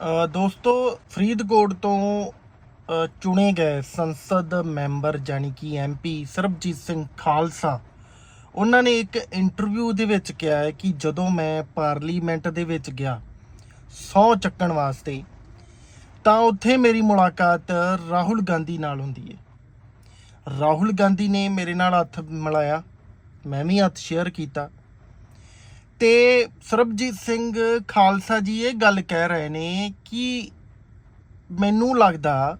ਦੋਸਤੋ, ਫਰੀਦਕੋਟ ਤੋਂ ਚੁਣੇ ਗਏ ਸੰਸਦ ਮੈਂਬਰ ਜਾਨੀ ਕਿ ਐਮਪੀ ਸਰਬਜੀਤ ਸਿੰਘ ਖਾਲਸਾ, ਉਹਨਾਂ ਨੇ ਇੱਕ ਇੰਟਰਵਿਊ ਦੇ ਵਿੱਚ ਕਿਹਾ ਹੈ ਕਿ ਜਦੋਂ ਮੈਂ ਪਾਰਲੀਮੈਂਟ ਦੇ ਵਿੱਚ ਗਿਆ ਸੌ ਚੱਕਣ ਵਾਸਤੇ, ਤਾਂ ਉੱਥੇ ਮੇਰੀ ਮੁਲਾਕਾਤ ਰਾਹੁਲ ਗਾਂਧੀ ਨਾਲ ਹੁੰਦੀ ਹੈ। ਰਾਹੁਲ ਗਾਂਧੀ ਨੇ ਮੇਰੇ ਨਾਲ ਹੱਥ ਮਿਲਾਇਆ, ਮੈਂ ਵੀ ਹੱਥ ਸ਼ੇਅਰ ਕੀਤਾ। ਤੇ ਸਰਬਜੀਤ ਸਿੰਘ ਖਾਲਸਾ ਜੀ ਇਹ ਗੱਲ ਕਹਿ ਰਹੇ ਨੇ ਕਿ ਮੈਨੂੰ ਲੱਗਦਾ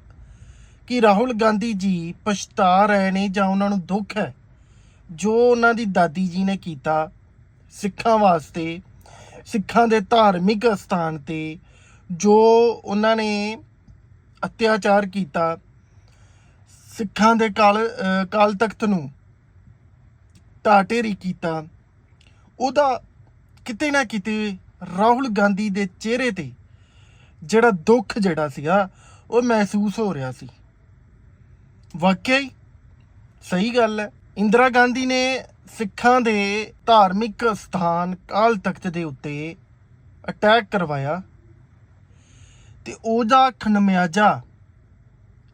ਕਿ ਰਾਹੁਲ ਗਾਂਧੀ ਜੀ ਪਛਤਾ ਰਹੇ ਨੇ ਜਾਂ ਉਹਨਾਂ ਨੂੰ ਦੁੱਖ ਹੈ, ਜੋ ਉਹਨਾਂ ਦੀ ਦਾਦੀ ਜੀ ਨੇ ਕੀਤਾ ਸਿੱਖਾਂ ਵਾਸਤੇ, ਸਿੱਖਾਂ ਦੇ ਧਾਰਮਿਕ ਸਥਾਨ ਤੇ, ਜੋ ਉਹਨਾਂ ਨੇ ਅਤਿਆਚਾਰ ਕੀਤਾ ਸਿੱਖਾਂ ਦੇ ਕਾਲ ਕਾਲ ਤਖਤ ਨੂੰ ਢਾਟੇਰੀ ਕੀਤਾ, ਉਹਦਾ ਕਿਤੇ ਨਾ ਕਿਤੇ ਰਾਹੁਲ ਗਾਂਧੀ ਦੇ ਚਿਹਰੇ ਤੇ ਜਿਹੜਾ ਦੁੱਖ ਜਿਹੜਾ ਸੀਗਾ, ਉਹ ਮਹਿਸੂਸ ਹੋ ਰਿਹਾ ਸੀ। ਵਾਕਿਆ ਹੀ ਸਹੀ ਗੱਲ ਹੈ। ਇੰਦਰਾ ਗਾਂਧੀ ਨੇ ਸਿੱਖਾਂ ਦੇ ਧਾਰਮਿਕ ਸਥਾਨ ਕਾਲ ਤਖਤ ਦੇ ਉੱਤੇ ਅਟੈਕ ਕਰਵਾਇਆ ਤੇ ਉਹਦਾ ਖਨਮਿਆਜਾ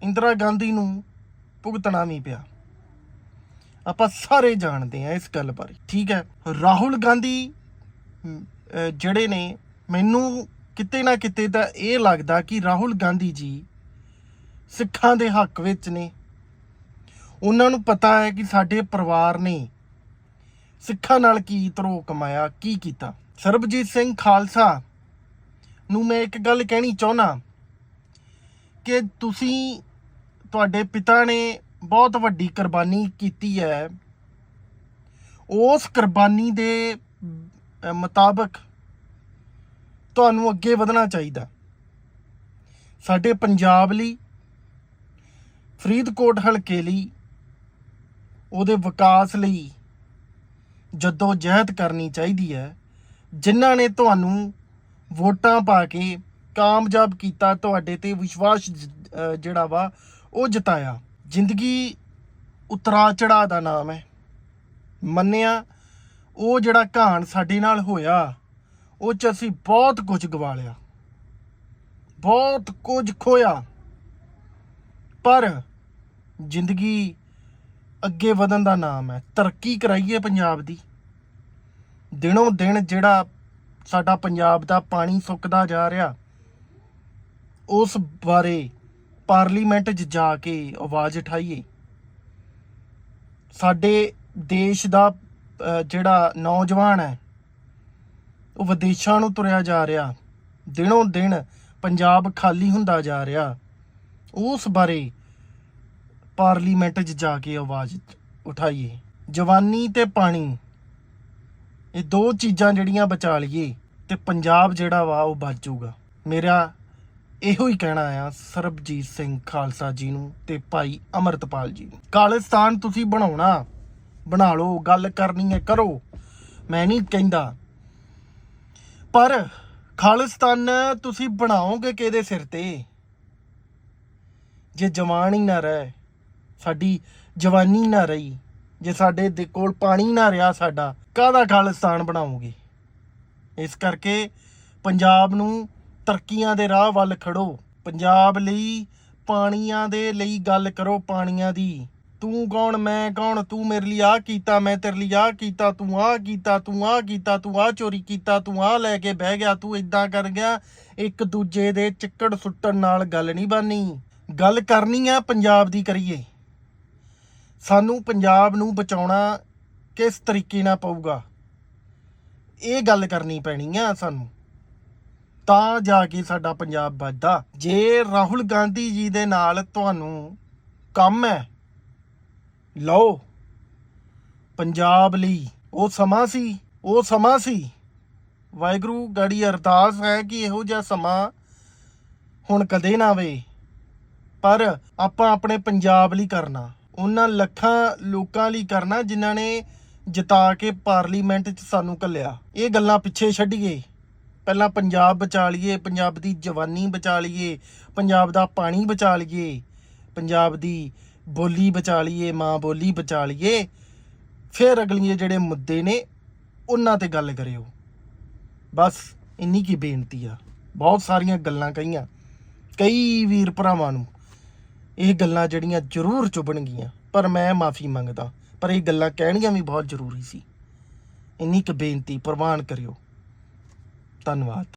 ਇੰਦਰਾ ਗਾਂਧੀ ਨੂੰ ਭੁਗਤਣਾ ਵੀ ਪਿਆ। ਆਪਾਂ ਸਾਰੇ ਜਾਣਦੇ ਆ ਇਸ ਗੱਲ ਬਾਰੇ, ਠੀਕ ਹੈ? ਰਾਹੁਲ ਗਾਂਧੀ ਜਿਹੜੇ ਨੇ, ਮੈਨੂੰ ਕਿਤੇ ਨਾ ਕਿਤੇ ਤਾਂ ਇਹ ਲੱਗਦਾ ਕਿ ਰਾਹੁਲ ਗਾਂਧੀ ਜੀ ਸਿੱਖਾਂ ਦੇ ਹੱਕ ਵਿੱਚ ਨੇ। ਉਹਨਾਂ ਨੂੰ ਪਤਾ ਹੈ ਕਿ ਸਾਡੇ ਪਰਿਵਾਰ ਨੇ ਸਿੱਖਾਂ ਨਾਲ ਕੀ ਧਰੋ ਕਮਾਇਆ, ਕੀ ਕੀਤਾ। ਸਰਬਜੀਤ ਸਿੰਘ ਖਾਲਸਾ ਨੂੰ ਮੈਂ ਇੱਕ ਗੱਲ ਕਹਿਣੀ ਚਾਹੁੰਦਾ ਕਿ ਤੁਸੀਂ ਤੁਹਾਡੇ ਪਿਤਾ ਨੇ ਬਹੁਤ ਵੱਡੀ ਕੁਰਬਾਨੀ ਕੀਤੀ ਹੈ। ਉਸ ਕੁਰਬਾਨੀ ਦੇ ਮੁਤਾਬਕ ਤੁਹਾਨੂੰ ਅੱਗੇ ਵਧਣਾ ਚਾਹੀਦਾ। ਸਾਡੇ ਪੰਜਾਬ ਲਈ, ਫਰੀਦਕੋਟ ਹਲਕੇ ਲਈ, ਉਹਦੇ ਵਿਕਾਸ ਲਈ ਜਦੋਂ ਜਹਿਦ ਕਰਨੀ ਚਾਹੀਦੀ ਹੈ, ਜਿਨ੍ਹਾਂ ਨੇ ਤੁਹਾਨੂੰ ਵੋਟਾਂ ਪਾ ਕੇ ਕਾਮਯਾਬ ਕੀਤਾ, ਤੁਹਾਡੇ ਤੇ ਵਿਸ਼ਵਾਸ ਜਿਹੜਾ ਵਾ, ਉਹ ਜਤਾਇਆ। ਜ਼ਿੰਦਗੀ ਉਤਰਾ ਚੜਾ ਦਾ ਨਾਮ ਹੈ। ਮੰਨਿਆ ਉਹ ਜਿਹੜਾ ਘਾਣ ਸਾਡੇ ਨਾਲ ਹੋਇਆ, ਉਹ ਚ ਅਸੀਂ ਬਹੁਤ ਕੁਝ ਗਵਾ ਲਿਆ। ਬਹੁਤ ਕੁਝ ਖੋਇਆ। ਪਰ ਜ਼ਿੰਦਗੀ ਅੱਗੇ ਵਧਣ ਦਾ ਨਾਮ ਹੈ। ਤਰੱਕੀ ਕਰਾਈਏ ਪੰਜਾਬ ਦੀ। ਦਿਨੋਂ ਦਿਨ ਜਿਹੜਾ ਸਾਡਾ ਪੰਜਾਬ ਦਾ ਪਾਣੀ ਸੁੱਕਦਾ ਜਾ ਰਿਹਾ, ਉਸ ਬਾਰੇ ਪਾਰਲੀਮੈਂਟ 'ਚ ਜਾ ਕੇ ਆਵਾਜ਼ ਉਠਾਈਏ। ਸਾਡੇ ਦੇਸ਼ ਦਾ ਜਿਹੜਾ ਨੌਜਵਾਨ ਹੈ, ਉਹ ਵਿਦੇਸ਼ਾਂ ਨੂੰ ਤੁਰਿਆ ਜਾ ਰਿਹਾ। ਦਿਨੋਂ ਦਿਨ ਪੰਜਾਬ ਖਾਲੀ ਹੁੰਦਾ ਜਾ ਰਿਹਾ। ਉਸ ਬਾਰੇ ਪਾਰਲੀਮੈਂਟ 'ਚ ਜਾ ਕੇ ਆਵਾਜ਼ ਉਠਾਈਏ। ਜਵਾਨੀ ਤੇ ਪਾਣੀ, ਇਹ ਦੋ ਚੀਜ਼ਾਂ ਜਿਹੜੀਆਂ ਬਚਾ ਲਈਏ ਤੇ ਪੰਜਾਬ ਜਿਹੜਾ ਵਾ, ਉਹ ਬਚ ਜਾਊਗਾ। ਮੇਰਾ ਇਹੋ ਹੀ ਕਹਿਣਾ ਆ, ਸਰਬਜੀਤ ਸਿੰਘ ਖਾਲਸਾ ਜੀ ਨੂੰ ਤੇ ਭਾਈ ਅਮਰਤਪਾਲ ਜੀ ਨੂੰ। ਖਾਲਿਸਤਾਨ ਤੁਸੀਂ ਬਣਾਉਣਾ ਬਣਾ ਲਓ, ਗੱਲ ਕਰਨੀ ਹੈ, ਕਰੋ। ਮੈਂ ਨਹੀਂ ਕਹਿੰਦਾ। ਪਰ ਖਾਲਿਸਤਾਨ ਤੁਸੀਂ ਬਣਾਓਗੇ ਕਿਹਦੇ ਸਿਰ ਤੇ? ਜੇ ਜਵਾਨ ਹੀ ਨਾ ਰਹੇ, ਸਾਡੀ ਜਵਾਨੀ ਨਾ ਰਹੀ, ਜੇ ਸਾਡੇ ਦੇ ਕੋਲ ਪਾਣੀ ਨਾ ਰਿਹਾ ਸਾਡਾ, ਕਾਹਦਾ ਖਾਲਿਸਤਾਨ ਬਣਾਓਗੇ? ਇਸ ਕਰਕੇ ਪੰਜਾਬ ਨੂੰ ਤਰੱਕੀਆਂ ਦੇ ਰਾਹ ਵੱਲ ਖੜੋ। ਪੰਜਾਬ ਲਈ ਪਾਣੀਆਂ ਦੇ ਲਈ ਗੱਲ ਕਰੋ, ਪਾਣੀਆਂ ਦੀ। ਤੂੰ ਕੌਣ, ਮੈਂ ਕੌਣ? ਤੂੰ ਮੇਰੇ ਲਈ ਆ ਕੀਤਾ, ਮੈਂ ਤੇਰੇ ਲਈ ਆ ਕੀਤਾ, ਤੂੰ ਆ ਕੀਤਾ, ਤੂੰ ਆ ਕੀਤਾ, ਤੂੰ ਆ ਚੋਰੀ ਕੀਤਾ, ਤੂੰ ਆ ਲੈ ਕੇ ਬਹਿ ਗਿਆ, ਤੂੰ ਇਦਾਂ ਕਰ ਗਿਆ। ਇੱਕ ਦੂਜੇ ਦੇ ਚਿੱਕੜ ਸੁੱਟਣ ਨਾਲ ਗੱਲ ਨਹੀਂ ਬਣਨੀ ਗੱਲ ਕਰਨੀ ਆ ਪੰਜਾਬ ਦੀ ਕਰੀਏ। ਸਾਨੂੰ ਪੰਜਾਬ ਨੂੰ ਬਚਾਉਣਾ ਕਿਸ ਤਰੀਕੇ ਨਾਲ ਪਊਗਾ? ਇਹ ਗੱਲ ਕਰਨੀ ਪੈਣੀ ਆ ਸਾਨੂੰ। ਤਾਂ ਜਾ ਕੇ ਸਾਡਾ ਪੰਜਾਬ ਵੱਧਦਾ। ਜੇ ਰਾਹੁਲ ਗਾਂਧੀ ਜੀ ਦੇ ਨਾਲ ਤੁਹਾਨੂੰ ਕੰਮ ਹੈ ਲਓ। ਪੰਜਾਬ ਲਈ ਉਹ ਸਮਾਂ ਸੀ, ਉਹ ਸਮਾਂ ਸੀ। ਵਾਹਿਗੁਰੂ ਗਾੜੀ ਅਰਦਾਸ ਹੈ ਕਿ ਇਹੋ ਜਿਹਾ ਸਮਾਂ ਹੁਣ ਕਦੇ ਨਾ ਆਵੇ। ਪਰ ਆਪਾਂ ਆਪਣੇ ਪੰਜਾਬ ਲਈ ਕਰਨਾ, ਉਹਨਾਂ ਲੱਖਾਂ ਲੋਕਾਂ ਲਈ ਕਰਨਾ ਜਿਨ੍ਹਾਂ ਨੇ ਜਿਤਾ ਕੇ ਪਾਰਲੀਮੈਂਟ 'ਚ ਸਾਨੂੰ ਘੱਲਿਆ। ਇਹ ਗੱਲਾਂ ਪਿੱਛੇ ਛੱਡੀਏ। ਪਹਿਲਾਂ ਪੰਜਾਬ ਬਚਾ ਲਈਏ, ਪੰਜਾਬ ਦੀ ਜਵਾਨੀ ਬਚਾ ਲਈਏ, ਪੰਜਾਬ ਦਾ ਪਾਣੀ ਬਚਾ ਲਈਏ, ਪੰਜਾਬ ਦੀ ਬੋਲੀ ਬਚਾ ਲਈਏ, ਮਾਂ ਬੋਲੀ ਬਚਾ ਲਈਏ, ਫਿਰ ਅਗਲੀਆਂ ਜਿਹੜੇ ਮੁੱਦੇ ਨੇ, ਉਹਨਾਂ ਤੇ ਗੱਲ ਕਰਿਓ। ਬਸ ਇੰਨੀ ਕੀ ਬੇਨਤੀ ਆ। ਬਹੁਤ ਸਾਰੀਆਂ ਗੱਲਾਂ ਕਹੀਆਂ। ਕਈ ਵੀਰ ਭਰਾਵਾਂ ਨੂੰ ਇਹ ਗੱਲਾਂ ਜਿਹੜੀਆਂ ਜ਼ਰੂਰ ਚੁਭਣਗੀਆਂ, ਪਰ ਮੈਂ ਮਾਫੀ ਮੰਗਦਾ, ਪਰ ਇਹ ਗੱਲਾਂ ਕਹਿਣੀਆਂ ਵੀ ਬਹੁਤ ਜ਼ਰੂਰੀ ਸੀ। ਇੰਨੀ ਕੁ ਬੇਨਤੀ ਪ੍ਰਵਾਨ ਕਰਿਓ। ਧੰਨਵਾਦ।